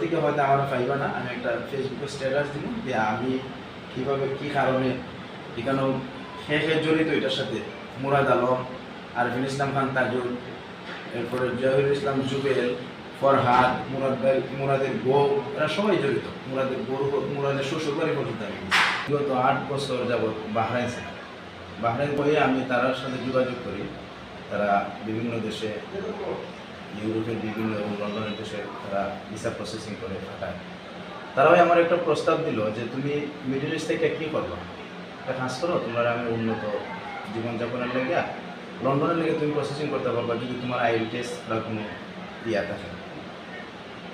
থেকে হয়তো আমার পাইবা না? আমি একটা ফেসবুকে স্ট্যাটাস দিব যে আমি কীভাবে, কী কারণে, এখানেও হে হে জড়িত এটার সাথে। মুরাদ আলম, আরফিন ইসলাম খান তাজুল, এরপরে জহিরুল ইসলাম জুবেল, ফরহাদ, মুরাদ ভাই, মুরাদের বউ, এরা সবাই জড়িত। মুরাদের বউ, মুরাদের শ্বশুর বাড়ি পর্যন্ত আমি। বিগত আট বছর যাবৎ বাহরাইন। ছিলাম বাহরাইন আমি তার সাথে যোগাযোগ করি। তারা বিভিন্ন দেশে ইউরোপের বিভিন্ন এবং লন্ডনের দেশে তারা ভিসা প্রসেসিং করে পাঠায় তারাও আমার একটা প্রস্তাব দিল যে, তুমি মিডল ইস্ট থেকে কী করবা? একটা কাজ করো, তোমার আমি উন্নত জীবনযাপনের লেগে লন্ডনের লেগে তুমি প্রসেসিং করতে পারবা যদি তোমার আইএল টেস্ট বা কোনো ইয়া থাকে।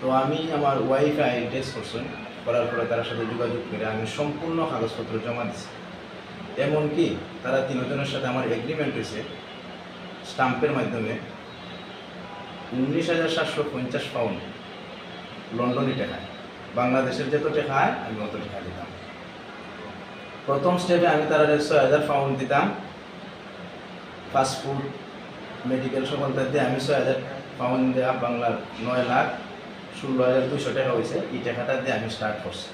তো আমি আমার ওয়াইফে টেস্ট করছেন করার পরে তার সাথে যোগাযোগ করে আমি সম্পূর্ণ কাগজপত্র জমা দিছি। এমনকি তারা তিনজনের সাথে আমার এগ্রিমেন্ট হয়েছে স্টাম্পের মাধ্যমে। উনিশ হাজার সাতশো পঞ্চাশ পাউন্ড লন্ডনে টেকায়। বাংলাদেশের যত টেকায়, আমি অত টাকা দিতাম। প্রথম স্টেপে আমি তারা ছয় হাজার পাউন্ড দিতাম। ফাস্টফুড মেডিকেল সকল দিয়ে আমি ছয় হাজার পাউন্ড দেওয়া বাংলার নয় লাখ ষোলো হাজার দুইশো টাকা হয়েছে। এই টাকাটা দিয়ে আমি স্টার্ট করছি।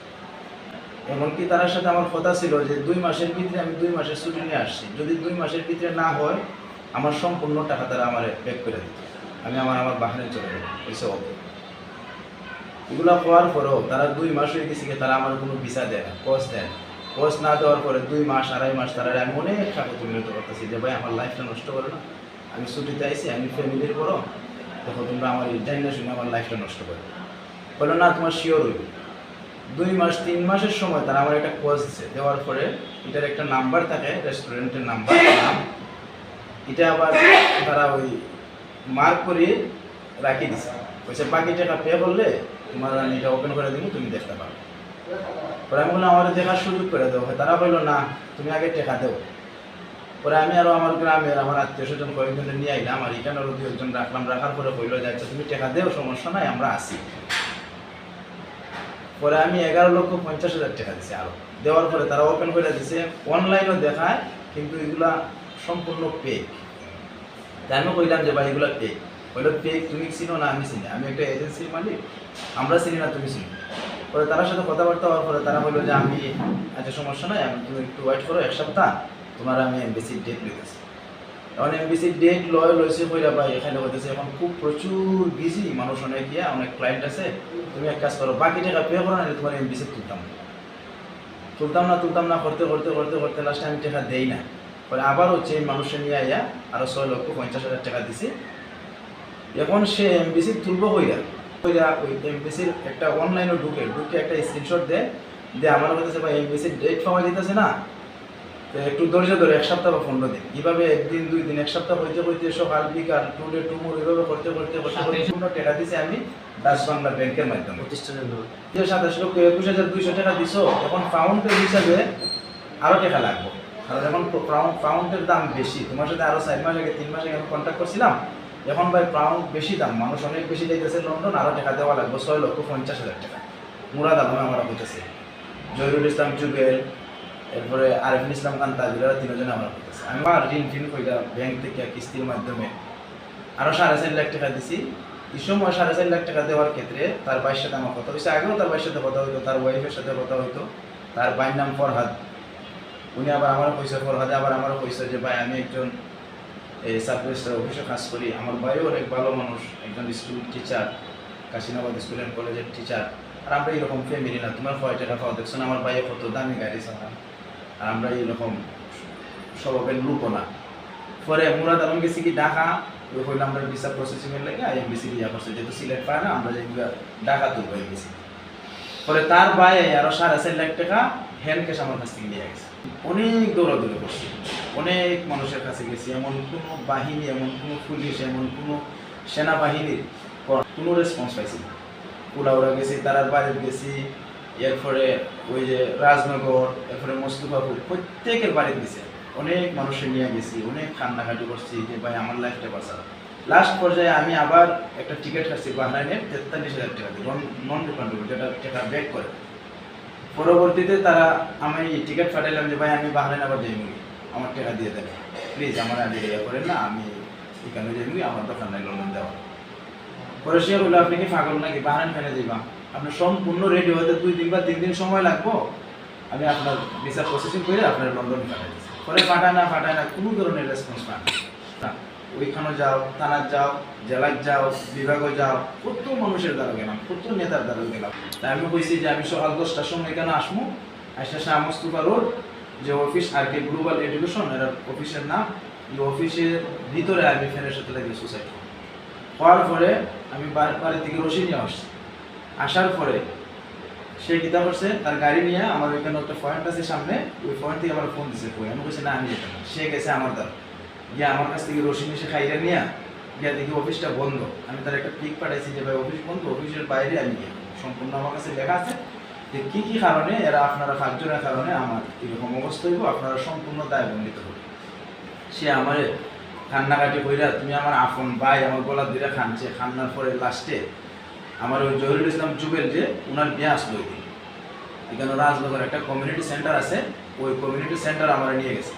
এমনকি তার সাথে আমার কথা ছিল যে দুই মাসের ভিতরে আমি দুই মাসের ছুটি নিয়ে আসছি। যদি দুই মাসের ভিতরে না হয়, আমার সম্পূর্ণ টাকা তারা আমার ব্যাক করে দিত। আমি আমার আমার বাহানে চলে যাব ওকে এগুলো হওয়ার পরেও তারা দুই মাস হয়ে গেছে তারা আমার কোনো ভিসা দেয় না কোর্স দেয় না। কোর্স না দেওয়ার পরে দুই মাস, আড়াই মাস তারা আমি অনেক টাকা বিরত করতেছি যে, ভাই, আমার লাইফটা নষ্ট করো না আমি ছুটিতে আইসি আমি ফ্যামিলির বড়। তখন তোমরা আমার জানি শুনে আমার লাইফটা নষ্ট করে বলো, না, তোমার শিওর হইবে। দুই মাস, তিন মাসের সময় তারা আমার একটা কোর্স দিচ্ছে দেওয়ার পরে এটার একটা নাম্বার থাকে রেস্টুরেন্টের নাম্বার নাম। এটা আবার তারা ওই মার্ক করে রাখি দিছে। বলছে, বাকি টাকা পে করলে তোমার আমি এটা ওপেন করে দিব, তুমি দেখতে পারো। পরে আমি বললাম, আমার দেখার সুযোগ করে দেবো তারা বলল, না, তুমি আগে টাকা দেবো পরে আমি আরও আমার গ্রামের আমার আত্মীয় স্বজন কয়েকজনের নিয়ে আইলাম, আর এখানে আরও দু একজন রাখলাম। রাখার পরে কইলো যে আচ্ছা তুমি টাকা দেও, সমস্যা নাই, আমরা আসি পরে আমি এগারো লক্ষ পঞ্চাশ হাজার টাকা দিছি আরও। দেওয়ার পরে তারা ওপেন করে দিছে। অনলাইনও দেখায়, কিন্তু এগুলা সম্পূর্ণ পেক তাই আমি কইলাম যে ভাই, এগুলো পেক বলল পেক তুমি চিনো না, আমি চিনি আমি একটা এজেন্সির মালিক, আমরা চিনি না, তুমি চিনি পরে তার সাথে কথাবার্তা হওয়ার পরে তারা বলল যে, আমি আচ্ছা সমস্যা নাই, আমি তুমি একটু ওয়েট করো, এক সপ্তাহ, তোমার আমি এমবিসির ডেট লিখেছি এখন এমবিসির ডেট লয়, লইছে কইরা ভাই, এখানে হইতেছে, এখন খুব প্রচুর বিজি মানুষ অনেক ইয়া, অনেক ক্লায়েন্ট আছে। তুমি এক কাজ করো, বাকি টাকা পে করো না তোমার এমবিসি তুলতাম তুলতাম না তুলতাম না, করতে করতে করতে করতে লাস্টে আমি টাকা দেই না পরে আবার হচ্ছে এই মানুষের নিয়ে আইয়া আরও ছয় লক্ষ পঞ্চাশ হাজার টাকা দিছি। এখন সে এমবিসি তুলবো কইরা কইরা ওই এমবিসির একটা অনলাইনে ঢুকে ঢুকে একটা স্ক্রিনশট দেয় দিয়ে আমার কাছে ভাই এমবিসির ডেট পাওয়া যেতেছে না তো একটু ধৈর্য ধরে এক সপ্তাহ বা পনেরো দিন। এইভাবে একদিন দুই দিন এক সপ্তাহ হইতে হইতে সকাল বিকাল টু ডে টু মোর এইভাবে করতে করতে করতে টাকা দিছি আমি দাস বাংলা ব্যাংকের মাধ্যমে। প্রতিষ্ঠানের সাতাশ লক্ষ একুশ হাজার দুইশো টাকা দিছো এখন পাউন্ডের হিসাবে আরও টাকা লাগবে। কারণ এখন পাউন্ড পাউন্ডের দাম বেশি, তোমার সাথে আরও চার মাস আগে, তিন মাস আগে আমি কন্ট্যাক্ট করছিলাম, এখন ভাই পাউন্ড বেশি দাম, মানুষ অনেক বেশি যাইতেছে লন্ডন আরও টাকা দেওয়া লাগবে, ছয় লক্ষ পঞ্চাশ হাজার টাকা। মুরাদ আলমে আমরা হইতেছে জহিরুল ইসলাম, জুবেল, এরপরে আরিফুল ইসলাম খান তাজুরা তিনজনে আমরা হইতেছে আমি আমার ঋণ টিন কইরা ব্যাংক থেকে কিস্তির মাধ্যমে আরও সাড়ে চার লাখ টাকা দিছি। এই সময় সাড়ে চার লাখ টাকা দেওয়ার ক্ষেত্রে তার ভাইয়ের সাথে আমার কথা হয়েছে আগেও তার ভাইয়ের সাথে কথা হইতো, তার ওয়াইফের সাথে কথা হইতো, তার ভাইয়ের নাম ফরহাদ। উনি আবার আমারও কইছে ফরহাদে, আবার আমারও পয়সা যে, ভাই, আমি একজন এই সাব অফিসে কাজ করি। আমার ভাইও অনেক ভালো মানুষ, একজন school teacher Kashinabad school and কলেজের টিচার আর আমরা এরকম ফ্যামিলি না। তোমার কয় টাকা পাওয়া দেখছ না, আমার ভাইয়ের কত দামি গাড়ি চালান আর আমরা এইরকম স্বভাবের লুকো না। পরে মুরাদ আলম গেছি কি ঢাকা? ওই হইলে আমরা ভিসা প্রসেসিং এর লাগে আইএমবিসি ইয়া করছে যেহেতু সিলেক্ট পায় না, আমরা যেগুলো ঢাকা তুলবো গেছি পরে তার ভাই আরও সাড়ে চার লাখ টাকা হ্যান্ড ক্যাশ আমার কাছ থেকে নিয়ে গেছে। অনেক দৌড়াদৌড়ি করছি। অনেক মানুষের কাছে গেছি, এমন কোনো বাহিনী, এমন কোনো পুলিশ, এমন কোনো সেনাবাহিনীর কোন- রেসপন্স পাইছি না। উড়াউড়া গেছি, তারার বাড়ি গেছি, এরপরে ওই যে রাজনগর, এরপরে মোস্তফাপুর, প্রত্যেকের বাড়ি গেছে। অনেক মানুষের নিয়ে গেছি, অনেক কান্নাকাটি করছি যে, ভাই, আমার লাইফটা বাঁচাও। লাস্ট পর্যায়ে আমি আবার একটা টিকিট কাটছি বাহরাইনের তেতাল্লিশ হাজার টাকা দিয়ে নন রিফান্ডেবল যেটা টাকা ব্যাক করে। পরবর্তীতে তারা আমি টিকিট পাঠাইলাম যে, ভাই, আমি বাহরাইন আবার যাইব আমার টাকা দিয়ে দেবে প্লিজ আমার আগে ইয়ে করেন না, আমি এখানে যাইব আমার দোকান নাই লন্ডন দেওয়া পরে সে বলল, আপনি কি পাগল নাকি? বাহরাইন ফেলে যাইবা আপনার সম্পূর্ণ রেডি হতে দুই দিন বা তিন দিন সময় লাগবো। আমি আপনার ভিসা প্রসেসিং করে আপনার লন্ডনে পাঠাই পরে পাঠায় না পাঠায় না, কোনো ধরনের রেসপন্স পান না। ওইখানে যাও থানার যাও জেলার যাও, বিভাগে যাও, কত মানুষের দ্বারা গেলাম, কত নেতার দ্বারা গেলাম। তাই আমি কইছি যে আমি সকাল দশটার সময় এখানে আসব, আসে শাহ রোড, যে office R K global education এর অফিসের নাম এই অফিসের ভিতরে আমি ফ্যানের সাথে লাগে সুসাইড হওয়ার পরে আমি বা- বাড়ি থেকে রশি নিয়ে আসছি। আসার পরে সে কিতা করছে, তার গাড়ি নিয়ে আমার ওইখানে একটা পয়েন্ট আছে সামনে, ওই পয়েন্ট থেকে আমার ফোন দিছে, কই? আমি বলছি না, আমি সে গেছে আমার দ্বারা। গিয়ে আমার কাছ থেকে রশি সে খাইরা নিয়ে গিয়ে দেখি অফিসটা বন্ধ। আমি তার একটা পিক পাঠাইছি যে, ভাই, অফিস বন্ধ, অফিসের বাইরে আমি গিয়ে সম্পূর্ণ আমার কাছে লেখা আছে যে, কি কি কারণে এরা আপনারা পাঁচজনের কারণে আমার এরকম অবস্থা হইব? আপনারা সম্পূর্ণ দায় বন্দিত হবে সে আমার কান্নাকাটি কইরা, তুমি আমার আপন ভাই, আমার গলা ধরে খানছে। খান্নার পরে লাস্টে আমার ওই জহিরুল ইসলাম জুবেল যে ওনার বিয়ে আসলো এখানে রাজনগর একটা কমিউনিটি সেন্টার আছে। ওই কমিউনিটি সেন্টার আমার নিয়ে গেছে।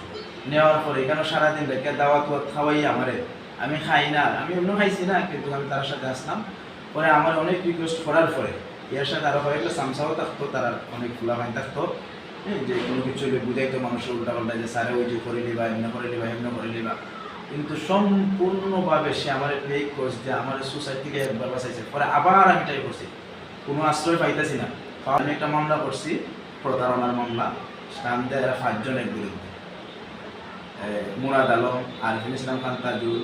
নেওয়ার পরে এখানে সারাদিন রেখে দাওয়াত খাওয়াই আমারে? আমি খাই না আমি অন্য খাইছি না কিন্তু আমি তার সাথে আসলাম। পরে আমার অনেক রিকোয়েস্ট করার পরে এর সাথে আরও কয়েকটা সামসাও থাকতো তারা অনেক খোলা ভাই থাকতো। হ্যাঁ, যে কোনো কিছু হইলে বুঝাইতো মানুষের উল্টা পাল্টা যে স্যারে ওই যে করে নিবা এমনি করে নিবা এমনি করে নিবা। কিন্তু সম্পূর্ণভাবে সে আমার এই কোর্স যে আমার সুসাইড থেকে একবার বাঁচাইছে। পরে আবার আমি ট্রাই করছি। কোনো আশ্রয় পাইতেছি না। আমি একটা মামলা করছি প্রতারণার মামলা। সেখান থেকে এরা পাঁচজনের বিরুদ্ধে মুরাদ আলম, আরিফুল ইসলাম খান তাজুল,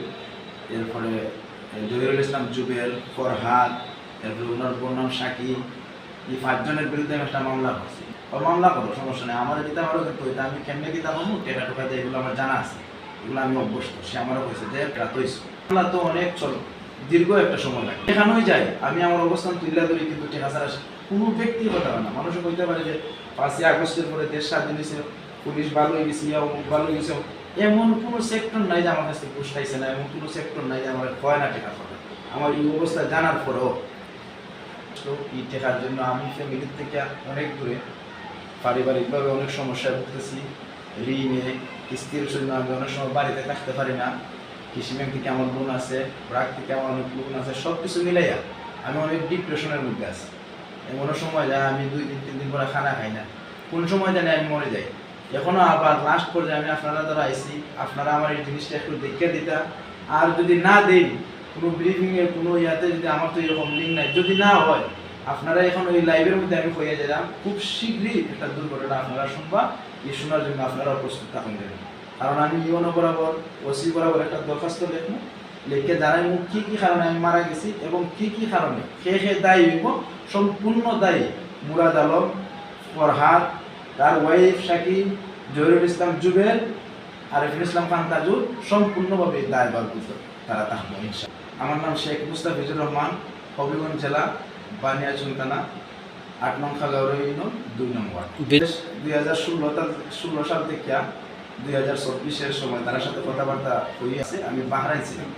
এরপরে জহিরুল ইসলাম জুবেল, ফরহাদ, এরপরে ওনার বনাম সাকি এই পাঁচজনের বিরুদ্ধে আমি একটা মামলা করছি। ও মামলা করো, সমস্যা নেই। আমার দিতে পারো কিন্তু এটা আমি কেমনে দিতে পারব টেকা টোকা দিয়ে এগুলো আমার জানা আছে। এগুলো আমি অভ্যস্ত। সে আমারও কইছে যে, রাত মামলা তো অনেক চল দীর্ঘ একটা সময় লাগে। এখানেই যাই আমি আমার অবস্থান তুলে ধরি, কিন্তু টেকা ছাড়া কোনো ব্যক্তি কথা না। মানুষও বলতে পারে যে, পাঁচই আগস্টের পরে দেশ স্বাধীন হয়েছে পুলিশ ভালো হয়ে গেছে অমুক ভালো হয়ে গেছে এমন কোনো সেক্টর নাই যে আমার কাছে পুষটাইছে না, এমন কোনো সেক্টর নাই যে আমার হয় না টেকা পাবে আমার এই অবস্থা জানার পরেও তো এই টেকার জন্য আমি ফ্যামিলির থেকে অনেক দূরে। পারিবারিকভাবে অনেক সমস্যায় ভুগতেছি। ঋণে, কিস্তির জন্য আমি অনেক সময় বাড়িতে থাকতে পারি না। কৃষি ব্যাংক থেকে আমার লোন আছে, ব্রাক থেকে আমার অনেক লোন আছে সব কিছু মিলাইয়া আমি অনেক ডিপ্রেশনের মধ্যে আছি। এমনও সময় যায় আমি দুই দিন, তিন দিন পরে খানা খাই না। কোন সময় জানি আমি মরে যাই। এখনও আবার লাস্ট পর্যায়ে আমি আপনারা দ্বারা আইসি, আপনারা আমার এই জিনিসটা একটু দেখে দিতা। আর যদি না দেই কোনো ব্রিফিং এর, কোনো ইয়াতে যদি আমার তো এরকম লিঙ্ক নাই, যদি না হয়, আপনারা এখন ওই লাইভের মধ্যে আমি হয়ে গেলাম খুব শীঘ্রই একটা দুর্ঘটনা আপনারা শুনবা, এই শোনার জন্য আপনারা প্রস্তুত থাকুন দেবেন কারণ আমি ইউনো বরাবর, ওসি বরাবর একটা দরখাস্ত লেখবো, লিখে জানাই মুখ কি কি কারণে আমি মারা গেছি এবং কি কি কারণে সে সে দায়ী হইব, সম্পূর্ণ দায়ী মুরাদ আলম, ফরহাদ তার ওয়াইফ শাকিব জহিরুল ইসলাম জুবের আরিফুল ইসলাম খান তাজুল সম্পূর্ণভাবে করত তারা থাকব। আমার নাম শেখ মুস্তাফিজুর রহমান হবিগঞ্জ জেলা বানিয়াচুন থানা আট নং খাগাউর ইউনিয়ন দুই নম্বর দুই হাজার ষোলো ষোলো সাল থেকে দুই হাজার চব্বিশের সময় তার সাথে কথাবার্তা হয়ে আছে আমি বাহারাই ছিলাম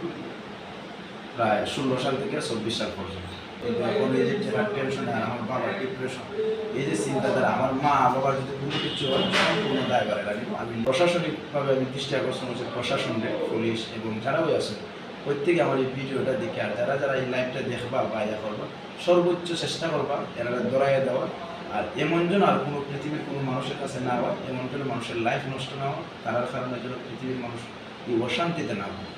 প্রায় ষোলো সাল থেকে চব্বিশ সাল পর্যন্ত। টেনশন আমার বাবার এই যে চিন্তাধারা, আমার মা যদি কোনো কিছু হয় রাখব আমি প্রশাসনিকভাবে আমি দৃষ্টি আকর্ষণ পুলিশ এবং যারাও আছে, প্রত্যেকে আমার এই ভিডিওটা দেখে, আর যারা যারা এই বা করবা, সর্বোচ্চ চেষ্টা করবা এরা দৌড়াইয়া দেওয়া আর এমন যেন আর কোনো পৃথিবীর কোনো মানুষের কাছে না হওয়া এমন যেন মানুষের লাইফ নষ্ট না হওয়া তার কারণে যেন পৃথিবীর মানুষ অশান্তিতে না হয়